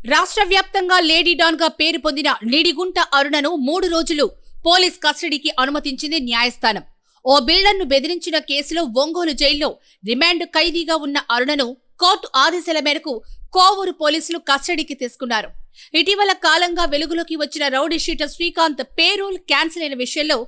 రాష్ట్ర వ్యాప్తంగా లేడీ డాన్గా పేరు పొందిన నిడిగుంట అరుణను మూడు రోజులు పోలీస్ కస్టడీకి అనుమతించింది న్యాయస్థానం. ఓ బిల్డర్ను బెదిరించిన కేసులో ఒంగోలు జైల్లో రిమాండ్ ఖైదీగా ఉన్న అరుణను కోర్టు ఆదేశాల మేరకు కోవూరు పోలీసులు కస్టడీకి తీసుకున్నారు. ఇటీవల కాలంగా వెలుగులోకి వచ్చిన rowdy sheeter Srikanth parole cancel అయిన విషయంలో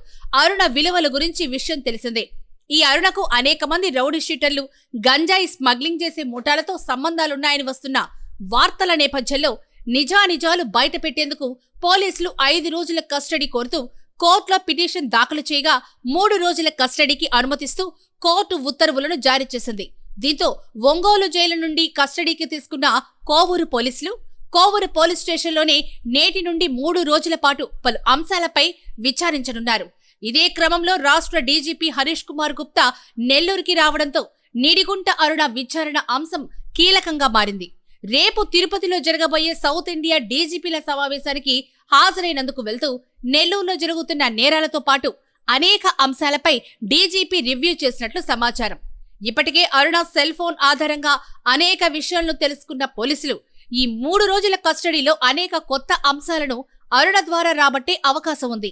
అరుణ విలువల గురించి విషయం తెలిసిందే. ఈ అరుణకు అనేక మంది రౌడీ షీటర్లు గంజాయి స్మగ్లింగ్ చేసే ముఠాలతో సంబంధాలున్నాయని వస్తున్న వార్తల నేపథ్యంలో నిజానిజాలు బయటపెట్టేందుకు పోలీసులు ఐదు రోజుల కస్టడీ కోరుతూ కోర్టులో పిటిషన్ దాఖలు చేయగా మూడు రోజుల కస్టడీకి అనుమతిస్తూ కోర్టు ఉత్తర్వులను జారీ చేసింది. దీంతో ఒంగోలు జైలు నుండి కస్టడీకి తీసుకున్న కోవూరు పోలీసులు కోవూరు పోలీస్ స్టేషన్లోనే నేటి నుండి మూడు రోజుల పాటు పలు అంశాలపై విచారించనున్నారు. ఇదే క్రమంలో రాష్ట్ర డీజీపీ హరీష్ కుమార్ గుప్తా నెల్లూరుకి రావడంతో నిడిగుంట అరుణ విచారణ అంశం కీలకంగా మారింది. రేపు తిరుపతిలో జరగబోయే సౌత్ ఇండియా డీజీపీల సమావేశానికి హాజరైనందుకు వెళ్తూ నెల్లూరులో జరుగుతున్న నేరాలతో పాటు అనేక అంశాలపై డీజీపీ రివ్యూ చేసినట్లు సమాచారం. ఇప్పటికే అరుణ సెల్ ఫోన్ ఆధారంగా అనేక విషయాలను తెలుసుకున్న పోలీసులు ఈ మూడు రోజుల కస్టడీలో అనేక కొత్త అంశాలను అరుణ ద్వారా రాబట్టే అవకాశం ఉంది.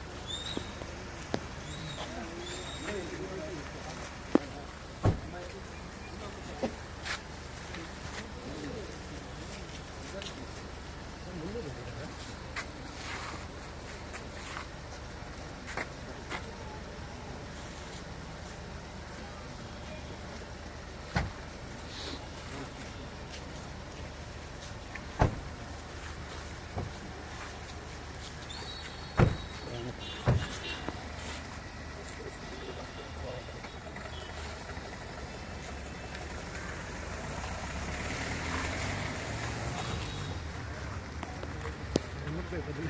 കുഴപ്പമില്ല